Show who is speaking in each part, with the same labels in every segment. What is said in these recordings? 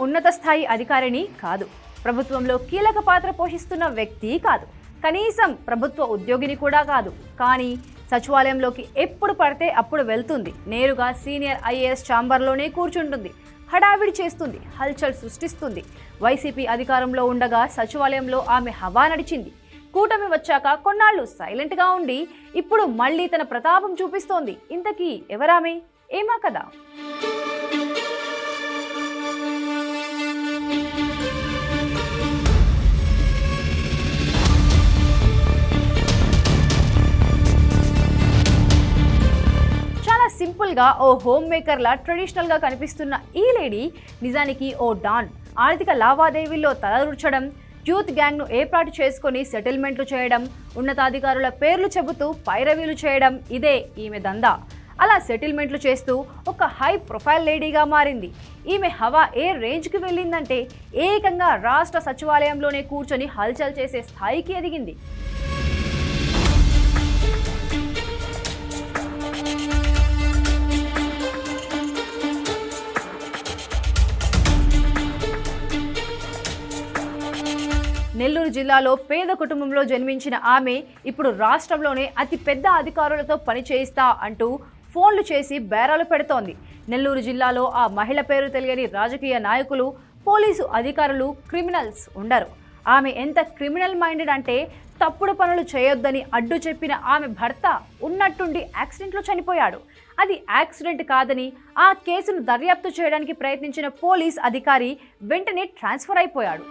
Speaker 1: ఉన్నత స్థాయి అధికారిని కాదు. ప్రభుత్వంలో కీలక పాత్ర పోషిస్తున్న వ్యక్తి కాదు. కనీసం ప్రభుత్వ ఉద్యోగిని కూడా కాదు. కానీ సచివాలయంలోకి ఎప్పుడు పడితే అప్పుడు వెళ్తుంది. నేరుగా సీనియర్ ఐఏఎస్ ఛాంబర్లోనే కూర్చుంటుంది. హడావిడి చేస్తుంది. హల్చల్ సృష్టిస్తుంది. వైసీపీ అధికారంలో ఉండగా సచివాలయంలో ఆమె హవా నడిచింది. కూటమి వచ్చాక కొన్నాళ్ళు సైలెంట్గా ఉండి ఇప్పుడు మళ్ళీ తన ప్రతాపం చూపిస్తోంది. ఇంతకీ ఎవరామే? ఏమా కదా? సింపుల్గా ఓ హోమ్ మేకర్లా ట్రెడిషనల్గా కనిపిస్తున్న ఈ లేడీ నిజానికి ఓ డాన్. ఆర్థిక లావాదేవీల్లో తలరుచడం యూత్ గ్యాంగ్ను ఏర్పాటు చేసుకొని సెటిల్మెంట్లు చేయడం ఉన్నతాధికారుల పేర్లు చెబుతూ పైరవీలు చేయడం ఇదే ఈమె దందా. అలా సెటిల్మెంట్లు చేస్తూ ఒక హై ప్రొఫైల్ లేడీగా మారింది. ఈమె హవా ఏ రేంజ్కి వెళ్ళిందంటే ఏకంగా రాష్ట్ర సచివాలయంలోనే కూర్చొని హల్చల్ చేసే స్థాయికి ఎదిగింది. నెల్లూరు జిల్లాలో పేద కుటుంబంలో జన్మించిన ఆమె ఇప్పుడు రాష్ట్రంలోనే అతి పెద్ద అధికారులతో పనిచేయిస్తా అంటూ ఫోన్లు చేసి బేరాలు పెడుతోంది. నెల్లూరు జిల్లాలో ఆ మహిళ పేరు తెలియని రాజకీయ నాయకులు పోలీసు అధికారులు క్రిమినల్స్ ఉండరు. ఆమె ఎంత క్రిమినల్ మైండెడ్ అంటే తప్పుడు పనులు చేయొద్దని అడ్డు చెప్పిన ఆమె భర్త ఉన్నట్టుండి యాక్సిడెంట్లో చనిపోయాడు. అది యాక్సిడెంట్ కాదని ఆ కేసును దర్యాప్తు చేయడానికి ప్రయత్నించిన పోలీస్ అధికారి వెంటనే ట్రాన్స్ఫర్ అయిపోయాడు.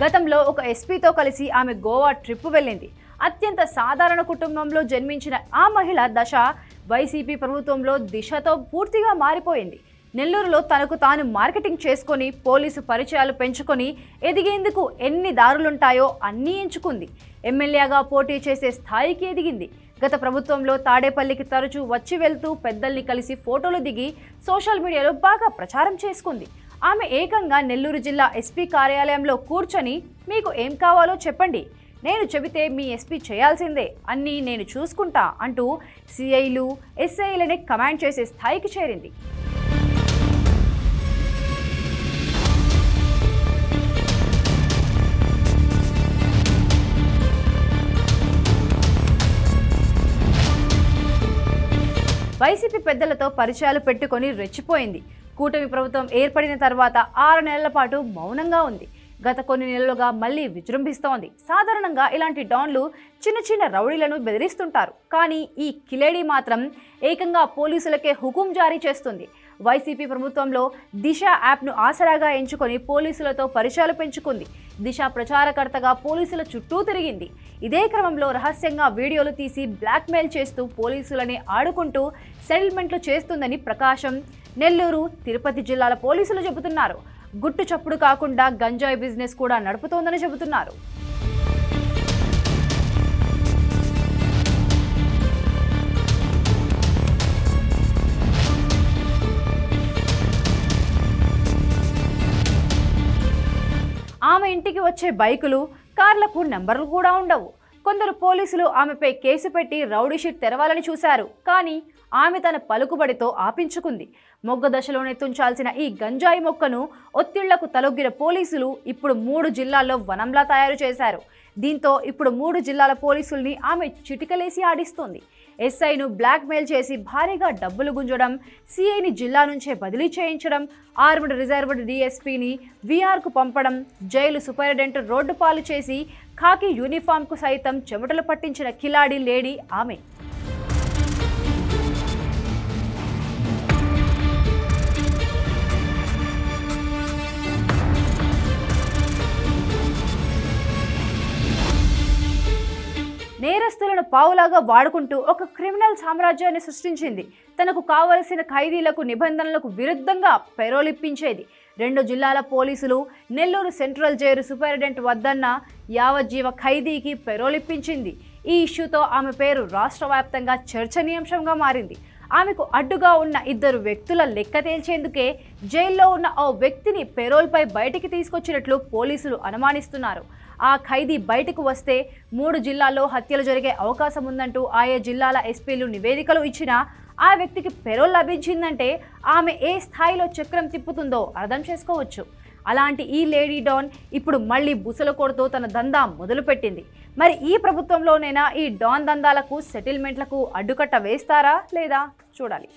Speaker 1: గతంలో ఒక ఎస్పీతో కలిసి ఆమె గోవా ట్రిప్ వెళ్ళింది. అత్యంత సాధారణ కుటుంబంలో జన్మించిన ఆ మహిళ దశ వైసీపీ ప్రభుత్వంలో దిశతో పూర్తిగా మారిపోయింది. నెల్లూరులో తనకు తాను మార్కెటింగ్ చేసుకొని పోలీసు పరిచయాలు పెంచుకొని ఎదిగేందుకు ఎన్ని దారులుంటాయో అన్నీ ఎంచుకుంది. ఎమ్మెల్యేగా పోటీ చేసే స్థాయికి ఎదిగింది. గత ప్రభుత్వంలో తాడేపల్లికి తరచూ వచ్చి వెళ్తూ పెద్దల్ని కలిసి ఫోటోలు దిగి సోషల్ మీడియాలో బాగా ప్రచారం చేసుకుంది. ఆమె ఏకంగా నెల్లూరు జిల్లా ఎస్పీ కార్యాలయంలో కూర్చొని మీకు ఏం కావాలో చెప్పండి. నేను చెబితే మీ ఎస్పీ చేయాల్సిందే. అన్నీ నేను చూసుకుంటా అంటూ సిఐలు ఎస్ఐలని కమాండ్ చేసే స్థాయికి చేరింది. వైసీపీ పెద్దలతో పరిచయాలు పెట్టుకొని రెచ్చిపోయింది. కూటమి ప్రభుత్వం ఏర్పడిన తర్వాత ఆరు నెలల పాటు మౌనంగా ఉంది. గత కొన్ని నెలలుగా మళ్ళీ విజృంభిస్తోంది. సాధారణంగా ఇలాంటి డాన్లు చిన్న చిన్న రౌడీలను బెదిరిస్తుంటారు. కానీ ఈ కిలేడి మాత్రం ఏకంగా పోలీసులకే హుకుం జారీ చేస్తుంది. వైసీపీ ప్రభుత్వంలో దిశ యాప్ను ఆసరాగా ఎంచుకొని పోలీసులతో పరిచయాలు పెంచుకుంది. దిశ ప్రచారకర్తగా పోలీసుల చుట్టూ తిరిగింది. ఇదే క్రమంలో రహస్యంగా వీడియోలు తీసి బ్లాక్మెయిల్ చేస్తూ పోలీసులని ఆడుకుంటూ సెటిల్మెంట్లు చేస్తుందని ప్రకాశం నెల్లూరు తిరుపతి జిల్లాల పోలీసులు చెబుతున్నారు. గుట్టు చప్పుడు కాకుండా గంజాయి బిజినెస్ కూడా నడుపుతోందని చెబుతున్నారు. వచ్చే బైకులు కార్లకు నెంబర్లు కూడా ఉండవు. కొందరు పోలీసులు ఆమెపై కేసు పెట్టి రౌడీషీట్ తెరవాలని చూశారు. కానీ ఆమె తన పలుకుబడితో ఆపించుకుంది. మొగ్గ దశలోనే తుంచాల్సిన ఈ గంజాయి మొక్కను ఒత్తిళ్ళకు తలొగ్గిన పోలీసులు ఇప్పుడు మూడు జిల్లాల్లో వనంలా తయారు చేశారు. దీంతో ఇప్పుడు మూడు జిల్లాల పోలీసుల్ని ఆమె చిటికలేసి ఆడిస్తోంది. ఎస్ఐను బ్లాక్మెయిల్ చేసి భారీగా డబ్బులు గుంజడం సిఐని జిల్లా నుంచే బదిలీ చేయించడం ఆర్మ్డ్ రిజర్వ్డ్ డిఎస్పీని వీఆర్కు పంపడం జైలు సూపరింటెండెంట్ రోడ్డు పాలు చేసి ఖాకీ యూనిఫామ్కు సైతం చెమటలు పట్టించిన కిలాడి లేడీ ఆమె. నేరస్తులను పావులాగా వాడుకుంటూ ఒక క్రిమినల్ సామ్రాజ్యాన్ని సృష్టించింది. తనకు కావలసిన ఖైదీలకు నిబంధనలకు విరుద్ధంగా పెరోలిప్పించేది. రెండు జిల్లాల పోలీసులు నెల్లూరు సెంట్రల్ జైలు సూపరింటెండెంట్ వద్దన్న యావజ్జీవ ఖైదీకి పెరోలిప్పించింది. ఈ ఇష్యూతో ఆమె పేరు రాష్ట్ర వ్యాప్తంగా చర్చనీయాంశంగా మారింది. ఆమెకు అడ్డుగా ఉన్న ఇద్దరు వ్యక్తుల లెక్క తేల్చేందుకే జైల్లో ఉన్న ఓ వ్యక్తిని పెరోల్పై బయటికి తీసుకొచ్చినట్లు పోలీసులు అనుమానిస్తున్నారు. ఆ ఖైదీ బయటకు వస్తే మూడు జిల్లాల్లో హత్యలు జరిగే అవకాశం ఉందంటూ ఆయా జిల్లాల ఎస్పీలు నివేదికలు ఇచ్చినా ఆ వ్యక్తికి పెరోల్ లభించిందంటే ఆమె ఏ స్థాయిలో చక్రం తిప్పుతుందో అర్థం చేసుకోవచ్చు. అలాంటి ఈ లేడీ డాన్ ఇప్పుడు మళ్ళీ బుసల కొడుతూ తన దందా మొదలుపెట్టింది. మరి ఈ ప్రభుత్వంలోనైనా ఈ డాన్ దందాలకు సెటిల్మెంట్లకు అడ్డుకట్ట వేస్తారా లేదా? చూడాలి.